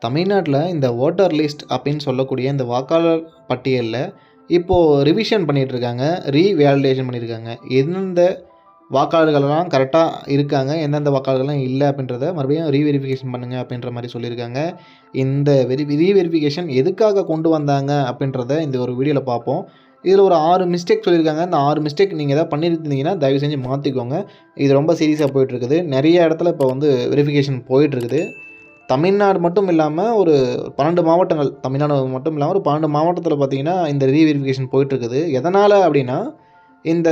தமிழ்நாட்டில் இந்த voter list அப்படின்னு சொல்லக்கூடிய இந்த வாக்காளர் பட்டியலில் இப்போது ரிவிஷன் பண்ணிகிட்ருக்காங்க ரீவேலிடேஷன் பண்ணியிருக்காங்க எந்தெந்த வாக்காளர்களெல்லாம் கரெக்டாக இருக்காங்க எந்தெந்த வாக்காளர்கள்லாம் இல்லை அப்படின்றத மறுபடியும் ரீவெரிஃபிகேஷன் பண்ணுங்கள் அப்படின்ற மாதிரி சொல்லியிருக்காங்க. இந்த வெரி ரீவெரிஃபிகேஷன் எதுக்காக கொண்டு வந்தாங்க அப்படின்றத இந்த ஒரு வீடியோவில் பார்ப்போம். இதில் ஒரு ஆறு மிஸ்டேக் சொல்லியிருக்காங்க. இந்த ஆறு மிஸ்டேக் நீங்கள் எதாவது பண்ணியிருந்தீங்கன்னா தயவு செஞ்சு மாற்றிக்கோங்க இது ரொம்ப சீரியஸாக போயிட்டுருக்குது. நிறைய இடத்துல இப்போ வந்து வெரிஃபிகேஷன் போயிட்டுருக்குது. தமிழ்நாடு மட்டும் இல்லாமல் ஒரு பன்னெண்டு மாவட்டங்கள் தமிழ்நாடு மட்டும் இல்லாமல் ஒரு பன்னெண்டு மாவட்டத்தில் பார்த்தீங்கன்னா இந்த ரீவெரிஃபிகேஷன் போயிட்டுருக்குது. எதனால் அப்படின்னா இந்த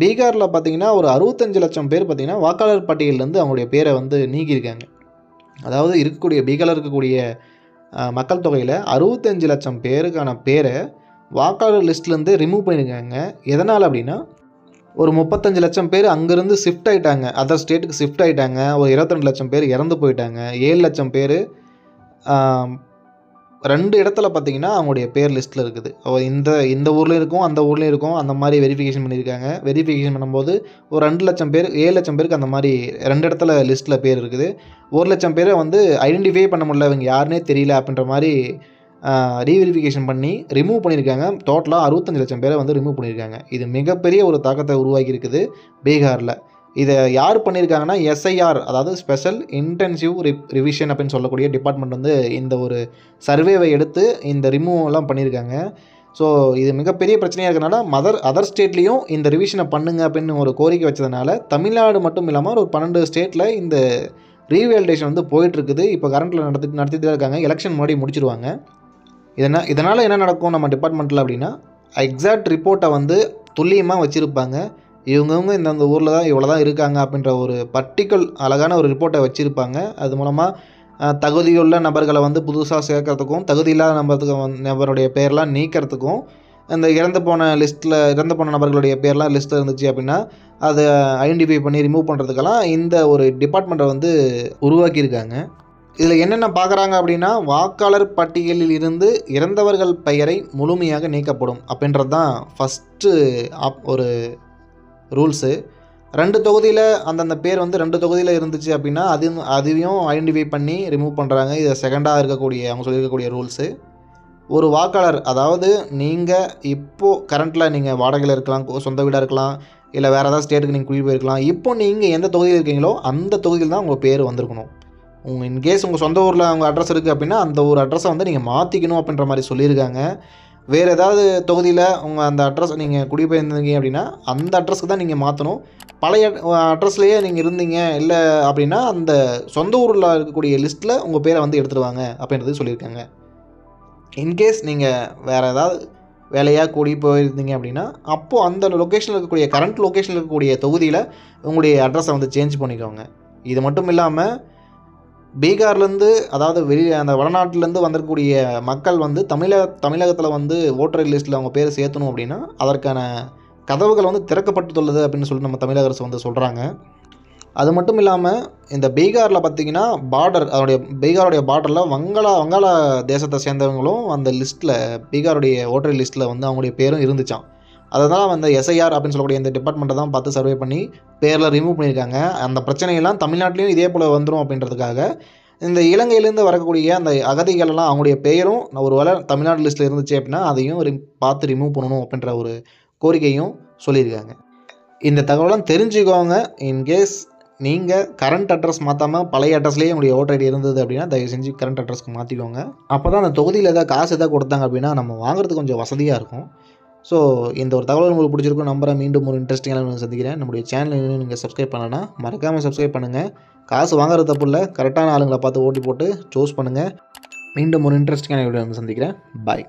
பீகாரில் பார்த்தீங்கன்னா ஒரு அறுபத்தஞ்சு லட்சம் பேர் பார்த்தீங்கன்னா வாக்காளர் பட்டியலேருந்து அவங்களுடைய பேரை வந்து நீக்கியிருக்காங்க. அதாவது இருக்கக்கூடிய பீகாரில் இருக்கக்கூடிய மக்கள் தொகையில் அறுபத்தஞ்சு லட்சம் பேருக்கான பேரை வாக்காளர் லிஸ்ட்லேருந்து ரிமூவ் பண்ணியிருக்காங்க. எதனால் அப்படின்னா ஒரு முப்பத்தஞ்சு லட்சம் பேர் அங்கேருந்து ஷிஃப்ட் ஆகிட்டாங்க அதர் ஸ்டேட்டுக்கு ஷிஃப்ட் ஆகிட்டாங்க ஒரு இருபத்திரெண்டு லட்சம் பேர் இறந்து போயிட்டாங்க. ஏழு லட்சம் பேர் ரெண்டு இடத்துல பார்த்தீங்கன்னா அவங்களுடைய பேர் லிஸ்ட்டில் இருக்குது. அவ இந்த இந்த ஊர்லேயும் இருக்கும் அந்த ஊர்லேயும் இருக்கும். அந்த மாதிரி வெரிஃபிகேஷன் பண்ணியிருக்காங்க. வெரிஃபிகேஷன் பண்ணும்போது ஒரு ரெண்டு லட்சம் பேர் ஏழு லட்சம் பேருக்கு அந்த மாதிரி ரெண்டு இடத்துல லிஸ்ட்டில் பேர் இருக்குது. ஒரு லட்சம் பேரை வந்து ஐடென்டிஃபை பண்ண முடியல. இவங்க யாருனே தெரியல அப்படின்ற மாதிரி ரீவெரிஃபிகேஷன் பண்ணி ரிமூவ் பண்ணியிருக்காங்க. டோட்டலாக அறுபத்தஞ்சு லட்சம் பேரை வந்து ரிமூவ் பண்ணியிருக்காங்க. இது மிகப்பெரிய ஒரு தாக்கத்தை உருவாக்கி இருக்குது பீகாரில். இதை யார் பண்ணியிருக்காங்கன்னா எஸ்ஐஆர் அதாவது ஸ்பெஷல் இன்டென்சிவ் ரி ரிவிஷன் அப்படின்னு சொல்லக்கூடிய டிபார்ட்மெண்ட் வந்து இந்த ஒரு சர்வேவை எடுத்து இந்த ரிமூவ் எல்லாம் பண்ணியிருக்காங்க. ஸோ இது மிகப்பெரிய பிரச்சனையாக இருக்கிறதுனால மதர் அதர் ஸ்டேட்லேயும் இந்த ரிவிஷனை பண்ணுங்க அப்படின்னு ஒரு கோரிக்கை வச்சதுனால தமிழ்நாடு மட்டும் இல்லாமல் ஒரு பன்னெண்டு ஸ்டேட்டில் இந்த ரீவேலிடேஷன் வந்து போயிட்டுருக்குது இப்போ கரண்ட்டில் நடத்தி நடத்திட்டு தான் இருக்காங்க. எலெக்ஷன் முன்னாடி முடிச்சிருவாங்க. இதனால் இதனால் என்ன நடக்கும் நம்ம டிபார்ட்மெண்ட்டில் அப்படின்னா எக்ஸாக்ட் ரிப்போர்ட்டை வந்து துல்லியமாக வச்சுருப்பாங்க. இவங்கவுங்க இந்தந்த ஊரில் தான் இவ்வளோ தான் இருக்காங்க அப்படின்ற ஒரு பர்டிகுல் அழகான ஒரு ரிப்போர்ட்டை வச்சுருப்பாங்க. அது மூலமாக தகுதியுள்ள நபர்களை வந்து புதுசாக சேர்க்கறதுக்கும் தகுதி இல்லாத நபருக்கு வந் நபருடைய பேர்லாம் நீக்கிறதுக்கும் அந்த இறந்து போன லிஸ்ட்டில் இறந்து போன நபர்களுடைய பேர்லாம் லிஸ்ட்டில் இருந்துச்சு அப்படின்னா அதை ஐடென்டிஃபை பண்ணி ரிமூவ் பண்ணுறதுக்கெல்லாம் இந்த ஒரு டிபார்ட்மெண்ட்டை வந்து உருவாக்கியிருக்காங்க. இதில் என்னென்ன பார்க்குறாங்க அப்படின்னா வாக்காளர் பட்டியலில் இருந்து இறந்தவர்கள் பெயரை முழுமையாக நீக்கப்படும் அப்படின்றது தான் ஃபஸ்ட்டு ஆப் ஒரு ரூல்ஸு ரெண்டு தொகுதியில் அந்தந்த பேர் வந்து ரெண்டு தொகுதியில் இருந்துச்சு அப்படின்னா அது அதையும் ஐடென்டிஃபை பண்ணி ரிமூவ் பண்ணுறாங்க இது செகண்டாக இருக்கக்கூடிய அவங்க சொல்லியிருக்கக்கூடிய ரூல்ஸு ஒரு வாக்காளர் அதாவது நீங்கள் இப்போது கரண்ட்டில் நீங்கள் வாடகையில் இருக்கலாம் சொந்த வீடாக இருக்கலாம் இல்லை வேறு ஏதாவது ஸ்டேட்டுக்கு நீங்கள் குடி போயிருக்கலாம் இப்போ நீங்கள் எந்த தொகுதியில் இருக்கீங்களோ அந்த தொகுதியில் தான் உங்கள் பேர் வந்திருக்கணும். உங்கள் இன்கேஸ் உங்கள் சொந்த ஊரில் அவங்க அட்ரஸ் இருக்குது அப்படின்னா அந்த ஒரு அட்ரஸை வந்து நீங்கள் மாற்றிக்கணும் அப்படின்ற மாதிரி சொல்லியிருக்காங்க. வேறு ஏதாவது தொகுதியில் உங்கள் அந்த அட்ரஸ் நீங்கள் குடிபெயர்ந்தீங்க அப்படின்னா அந்த அட்ரஸ்க்கு தான் நீங்கள் மாற்றணும் பழைய அட்ரஸ்லேயே நீங்கள் இருந்தீங்க இல்லை அப்படின்னா அந்த சொந்த ஊரில் இருக்கக்கூடிய லிஸ்ட்டில் உங்கள் பேரை வந்து எடுத்துருவாங்க அப்படின்றது சொல்லியிருக்காங்க. இன்கேஸ் நீங்கள் வேறு ஏதாவது வேலையாக கூடி போயிருந்தீங்க அப்படின்னா அப்போது அந்த லொக்கேஷனில் இருக்கக்கூடிய கரண்ட் லொக்கேஷனில் இருக்கக்கூடிய தொகுதியில் உங்களுடைய அட்ரஸை வந்து சேஞ்ச் பண்ணிக்கோங்க. இது மட்டும் இல்லாமல் பீகார்லேருந்து அதாவது வெளி அந்த வடநாட்டிலேருந்து வந்திருக்கக்கூடிய மக்கள் வந்து தமிழக தமிழகத்தில் வந்து ஓட்டர் லிஸ்ட்டில் அவங்க பேர் சேர்த்தணும் அப்படின்னா அதற்கான கதவுகள் வந்து திறக்கப்பட்டுள்ளது அப்படின்னு சொல்லி நம்ம தமிழக அரசு வந்து சொல்கிறாங்க அது மட்டும் இல்லாமல் இந்த பீகாரில் பார்த்தீங்கன்னா பார்டர் அதோடைய பீகாருடைய பார்டரில் வங்காளா வங்காள தேசத்தை சேர்ந்தவங்களும் அந்த லிஸ்ட்டில் பீகாருடைய ஓட்டர் லிஸ்ட்டில் வந்து அவங்களுடைய பேரும் இருந்துச்சான் அதை தான் வந்து எஸ்ஐஆர் அப்படின்னு சொல்லக்கூடிய இந்த டிபார்ட்மெண்ட்டை தான் பார்த்து சர்வே பண்ணி பேரில் ரிமூவ் பண்ணியிருக்காங்க. அந்த பிரச்சனையெல்லாம் தமிழ்நாட்டிலையும் இதே போல் வந்துடும் அப்படின்றதுக்காக இந்த இலங்கையிலேருந்து வரக்கூடிய அந்த அகதிகளெல்லாம் அவங்களுடைய பெயரும் ஒரு வேளை தமிழ்நாடு லிஸ்ட்டில் இருந்துச்சு அப்படின்னா அதையும் ரி பார்த்து ரிமூவ் பண்ணணும் அப்படின்ற ஒரு கோரிக்கையும் சொல்லியிருக்காங்க. இந்த தகவலாம் தெரிஞ்சுக்கோங்க. இன்கேஸ் நீங்கள் கரண்ட் அட்ரஸ் மாற்றாமல் பழைய அட்ரஸ்லேயே உங்களுடைய ஓட்டர் ஐடி இருந்தது அப்படின்னா தயவு செஞ்சு கரண்ட் அட்ரஸ்க்கு மாற்றிக்கோங்க அப்போ தான் அந்த தொகுதியில் ஏதாவது காசு எதாவது கொடுத்தாங்க அப்படின்னா நம்ம வாங்குறதுக்கு கொஞ்சம் வசதியாக இருக்கும். ஸோ இந்த ஒரு தகவல் உங்களுக்கு பிடிச்சிருக்கும் நம்பரை மீண்டும் ஒரு இன்ட்ரெஸ்டிங்கான சந்திக்கிறேன். நம்முடைய சேனல் இன்னும் நீங்கள் சப்ஸ்கிரைப் பண்ணலன்னா மறக்காமல் சப்ஸ்கிரைப் பண்ணுங்கள் காசு வாங்குறது தப்பு இல்லை. கரெக்டான ஆளுங்களை பார்த்து ஓட்டி போட்டு சூஸ் பண்ணுங்கள் மீண்டும் ஒரு இன்ட்ரெஸ்டிங்கான வீடியோ சந்திக்கிறேன். பாய்